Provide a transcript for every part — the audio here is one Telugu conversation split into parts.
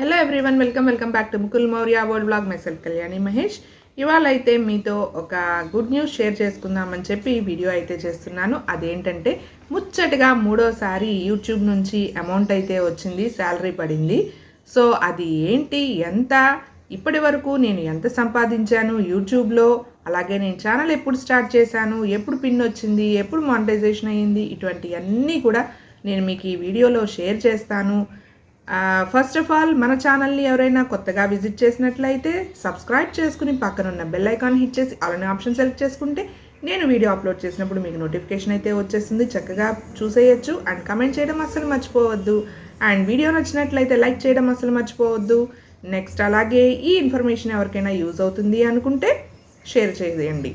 Hello everyone welcome welcome back to Mukul Maurya world blog మెసెల్ Kalyani Mahesh ఇవాళ అయితే మీతో ఒక గుడ్ న్యూస్ షేర్ చేసుకుందామని చెప్పి ఈ వీడియో అయితే చేస్తున్నాను. అదేంటంటే ముచ్చటగా మూడోసారి యూట్యూబ్ నుంచి అమౌంట్ అయితే వచ్చింది శాలరీ పడింది. సో అది ఏంటి ఎంత? ఇప్పటి వరకు నేను ఎంత సంపాదించాను? యూట్యూబ్లో అలాగే నేను ఛానల్ ఎప్పుడు స్టార్ట్ చేశాను? ఎప్పుడు పిన్ వచ్చింది? ఎప్పుడు మానిటైజేషన్ అయ్యింది? ఇటువంటివన్నీ కూడా నేను మీకు ఈ వీడియోలో షేర్ చేస్తాను. ఫస్ట్ ఆఫ్ ఆల్ మన ఛానల్ని ఎవరైనా కొత్తగా విజిట్ చేసినట్లయితే సబ్స్క్రైబ్ చేసుకుని పక్కనున్న బెల్ ఐకాన్ హిట్ చేసి అలానే ఆప్షన్ సెలెక్ట్ చేసుకుంటే నేను వీడియో అప్లోడ్ చేసినప్పుడు మీకు నోటిఫికేషన్ అయితే వచ్చేస్తుంది. చక్కగా చూసేయచ్చు అండ్ కమెంట్ చేయడం అస్సలు మర్చిపోవద్దు. అండ్ వీడియో నచ్చినట్లయితే లైక్ చేయడం అస్సలు మర్చిపోవద్దు. నెక్స్ట్ అలాగే ఈ ఇన్ఫర్మేషన్ ఎవరికైనా యూజ్ అవుతుంది అనుకుంటే షేర్ చేయండి.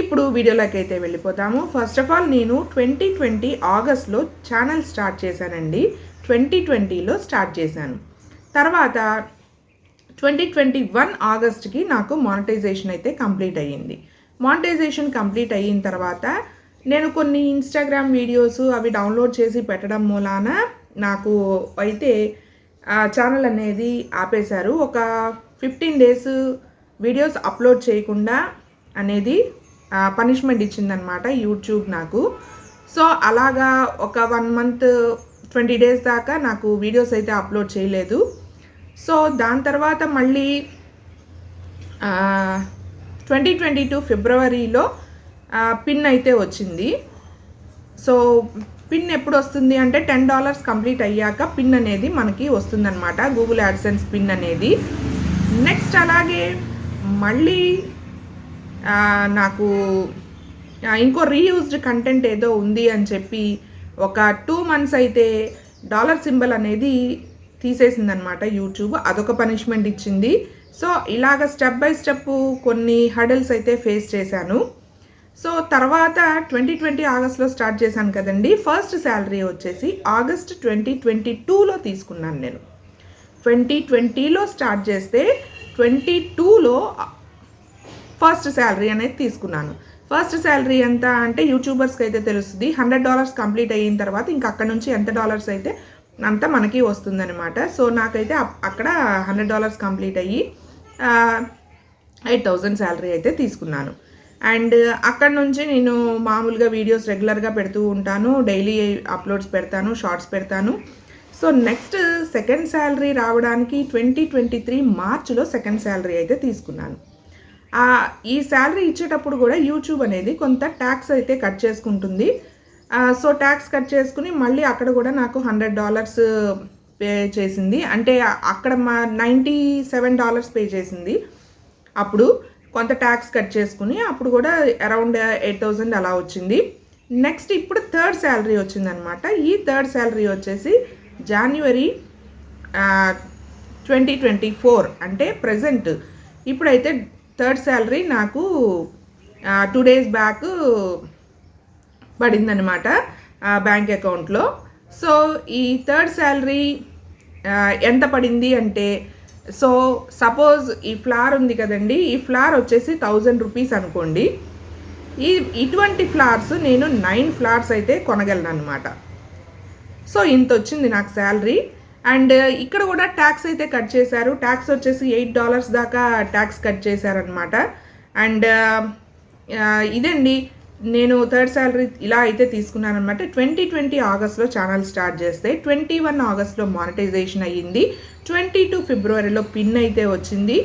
ఇప్పుడు వీడియోలోకి అయితే వెళ్ళిపోతాము. ఫస్ట్ ఆఫ్ ఆల్ నేను ట్వంటీ ట్వంటీ ఆగస్ట్లో ఛానల్ స్టార్ట్ చేశానండి. ట్వంటీ ట్వంటీలో స్టార్ట్ చేశాను. తర్వాత ట్వంటీ ట్వంటీ వన్ ఆగస్ట్కి నాకు మానిటైజేషన్ అయితే కంప్లీట్ అయ్యింది. మానిటైజేషన్ కంప్లీట్ అయిన తర్వాత నేను కొన్ని ఇన్స్టాగ్రామ్ వీడియోస్ అవి డౌన్లోడ్ చేసి పెట్టడం మూలాన నాకు అయితే ఛానల్ అనేది ఆపేశారు. ఒక ఫిఫ్టీన్ డేస్ వీడియోస్ అప్లోడ్ చేయకుండా అనేది పనిష్మెంట్ ఇచ్చిందనమాట యూట్యూబ్ నాకు. సో అలాగా ఒక వన్ మంత్ ట్వంటీ డేస్ దాకా నాకు వీడియోస్ అయితే అప్లోడ్ చేయలేదు. సో దాని తర్వాత మళ్ళీ ట్వంటీ ట్వంటీ టూ ఫిబ్రవరిలో పిన్ అయితే వచ్చింది. సో పిన్ ఎప్పుడు వస్తుంది అంటే టెన్ డాలర్స్ కంప్లీట్ అయ్యాక పిన్ అనేది మనకి వస్తుందన్నమాట గూగుల్ యాడ్సెన్స్ పిన్ అనేది. నెక్స్ట్ అలాగే మళ్ళీ నాకు ఇంకో రీయూజ్డ్ కంటెంట్ ఏదో ఉంది అని చెప్పి ఒక టూ మంత్స్ అయితే డాలర్ సింబల్ అనేది తీసేసిందనమాట యూట్యూబ్. అదొక పనిష్మెంట్ ఇచ్చింది. సో ఇలాగ స్టెప్ బై స్టెప్ కొన్ని హడల్స్ అయితే ఫేస్ చేశాను. సో తర్వాత ట్వంటీ ట్వంటీ ఆగస్ట్లో స్టార్ట్ చేశాను కదండి. ఫస్ట్ శాలరీ వచ్చేసి ఆగస్ట్ ట్వంటీ ట్వంటీ టూలో తీసుకున్నాను నేను. ట్వంటీ ట్వంటీలో స్టార్ట్ చేస్తే ట్వంటీ టూలో ఫస్ట్ శాలరీ అనేది తీసుకున్నాను. ఫస్ట్ శాలరీ ఎంత అంటే యూట్యూబర్స్కి అయితే తెలుస్తుంది. హండ్రెడ్ డాలర్స్ కంప్లీట్ అయిన తర్వాత ఇంకా అక్కడ నుంచి ఎంత డాలర్స్ అయితే అంత మనకి వస్తుందనమాట సో నాకైతే అప్- అక్కడ హండ్రెడ్ డాలర్స్ కంప్లీట్ అయ్యి ఎయిట్ థౌజండ్ శాలరీ అయితే తీసుకున్నాను. అండ్ అక్కడ నుంచి నేను మామూలుగా వీడియోస్ రెగ్యులర్గా పెడుతూ ఉంటాను. డైలీ అప్లోడ్స్ పెడతాను షార్ట్స్ పెడతాను. సో నెక్స్ట్ సెకండ్ శాలరీ రావడానికి ట్వంటీ ట్వంటీ త్రీ మార్చ్లో సెకండ్ శాలరీ అయితే తీసుకున్నాను. ఈ శాలరీ ఇచ్చేటప్పుడు కూడా యూట్యూబ్ అనేది కొంత ట్యాక్స్ అయితే కట్ చేసుకుంటుంది. సో ట్యాక్స్ కట్ చేసుకుని మళ్ళీ అక్కడ కూడా నాకు హండ్రెడ్ డాలర్స్ పే చేసింది. అంటే అక్కడ మా నైంటీ సెవెన్ డాలర్స్ పే చేసింది. అప్పుడు కొంత ట్యాక్స్ కట్ చేసుకుని అప్పుడు కూడా అరౌండ్ ఎయిట్ థౌజండ్ అలా వచ్చింది. నెక్స్ట్ ఇప్పుడు థర్డ్ శాలరీ వచ్చిందనమాట. ఈ థర్డ్ శాలరీ వచ్చేసి జాన్యువరి ట్వంటీ ట్వంటీ ఫోర్ అంటే ప్రజెంట్ ఇప్పుడైతే థర్డ్ శాలరీ నాకు టూ డేస్ బ్యాక్ పడిందనమాట బ్యాంక్ అకౌంట్లో. సో ఈ థర్డ్ శాలరీ ఎంత పడింది అంటే సో సపోజ్ ఈ ఫ్లార్ ఉంది కదండి ఈ ఫ్లార్ వచ్చేసి థౌజండ్ రూపీస్ అనుకోండి. ఈ ఇటువంటి ఫ్లార్స్ నేను నైన్ ఫ్లార్స్ అయితే కొనగలను అనమాట సో ఇంత వచ్చింది నాకు శాలరీ. అండ్ ఇక్కడ కూడా ట్యాక్స్ అయితే కట్ చేశారు. ట్యాక్స్ వచ్చేసి ఎయిట్ డాలర్స్ దాకా ట్యాక్స్ కట్ చేశారనమాట అండ్ ఇదండి. నేను థర్డ్ శాలరీ ఇలా అయితే తీసుకున్నాను అనమాట ట్వంటీ ట్వంటీ ఆగస్ట్లో ఛానల్ స్టార్ట్ చేస్తే ట్వంటీ వన్ ఆగస్ట్లో మానిటైజేషన్ అయ్యింది. ట్వంటీ టూ ఫిబ్రవరిలో పిన్ అయితే వచ్చింది.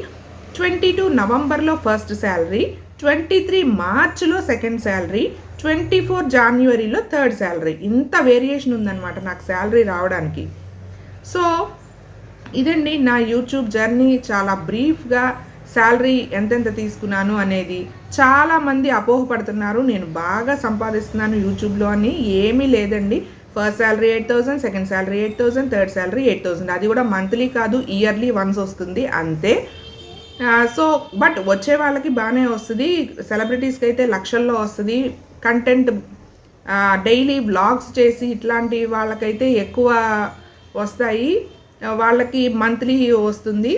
ట్వంటీ టూ నవంబర్లో ఫస్ట్ శాలరీ ట్వంటీ త్రీ మార్చ్లో సెకండ్ శాలరీ ట్వంటీ ఫోర్ జాన్యువరిలో థర్డ్ శాలరీ ఇంత వేరియేషన్ ఉందన్నమాట నాకు శాలరీ రావడానికి. సో ఇదండి నా యూట్యూబ్ జర్నీ. చాలా బ్రీఫ్గా శాలరీ ఎంతెంత తీసుకున్నాను అనేది చాలామంది అపోహపడుతున్నారు. నేను బాగా సంపాదిస్తున్నాను యూట్యూబ్లో అని ఏమీ లేదండి. First salary eight thousand second salary eight thousand third salary eight thousand అది కూడా మంత్లీ కాదు ఇయర్లీ వన్స్ వస్తుంది అంతే. సో బట్ వచ్చే వాళ్ళకి బాగానే వస్తుంది. సెలబ్రిటీస్కి అయితే లక్షల్లో వస్తుంది. కంటెంట్ డైలీ బ్లాగ్స్ చేసి ఇట్లాంటి వాళ్ళకైతే ఎక్కువ వస్తాయి. వాళ్ళకి మంత్లీ వస్తుంది.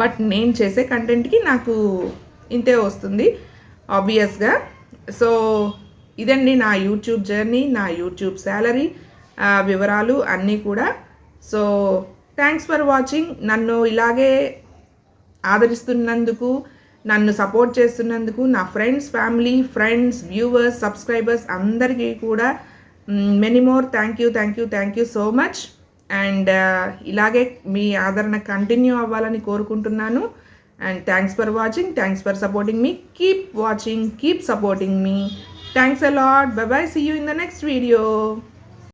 బట్ నేను చేసే కంటెంట్కి నాకు ఇంతే వస్తుంది ఆబ్వియస్గా. సో ఇదండి నా యూట్యూబ్ జర్నీ నా యూట్యూబ్ శాలరీ వివరాలు అన్నీ కూడా. So thanks for watching. నన్ను ఇలాగే ఆదరిస్తున్నందుకు నన్ను సపోర్ట్ చేస్తున్నందుకు నా friends family friends viewers subscribers అందరికీ కూడా many more thank you thank you thank you so much and ఇలాగే మీ ఆదరణ కంటిన్యూ అవ్వాలని కోరుకుంటున్నాను. And thanks for watching thanks for supporting me keep watching keep supporting me thanks a lot bye bye see you in the next video